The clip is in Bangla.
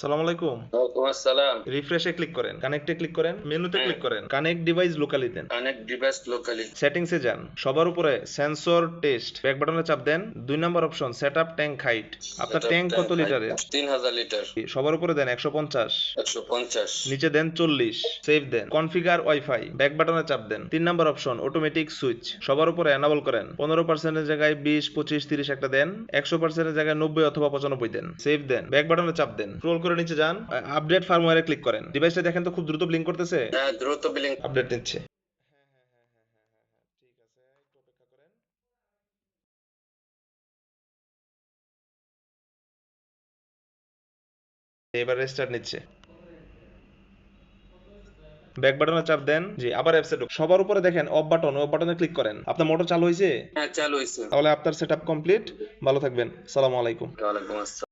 সালাম আলাইকুম। আসসালাম। রিফ্রেশে ক্লিক করেন কানেক্টে ক্লিক করেন মেনুতে হ্যাঁ। ক্লিক করেন। কানেক্ট ডিভাইস লোকালি দেন। কানেক্ট ডিভাইস লোকালি সেটিংসে যান। সবার উপরে সেন্সর টেস্ট ব্যাক বাটনে চাপ দেন। দুই নম্বর option set up tank height আপনার ট্যাঙ্ক কত লিটারের তিন হাজার লিটার সবার উপরে দেন একশো পঞ্চাশ। একশো পঞ্চাশ। নিচে দেন চল্লিশ। সেভ দেন। কনফিগার ওয়াইফাই ব্যাক বাটনে চাপ দেন। তিন নম্বর অপশন অটোমেটিক সুইচ সবার উপরে এনাবল করেন। পনেরো পার্সেন্টের জায়গায় বিশ পঁচিশ তিরিশ একটা দেন। একশো পার্সেন্টের জায়গায় নব্বই অথবা পঁচানব্বই দেন। সেভ দেন। ব্যাক বাটনে চাপ দেন। স্ক্রোল করে নিচে যান। আপডেট ফার্মওয়্যারে ক্লিক করেন। ডিভাইসটা দেখেন তো খুব দ্রুত ব্লিঙ্ক করতেছে। হ্যাঁ দ্রুত বিলিং আপডেট নিচ্ছে। এবার রেস্টার্ট নিচ্ছে। ব্যাক বাটনে চাপ দেন। জি আবার অ্যাপসে ঢুক। সবার উপরে দেখেন অফ বাটন অফ বাটনে ক্লিক করেন। আপনার মোটর চালু হয়েছে হ্যাঁ চালু হয়েছে তাহলে আপনার সেটআপ কমপ্লিট ভালো থাকবেন। সালামু আলাইকুম। ওয়ালাইকুম আসসালাম।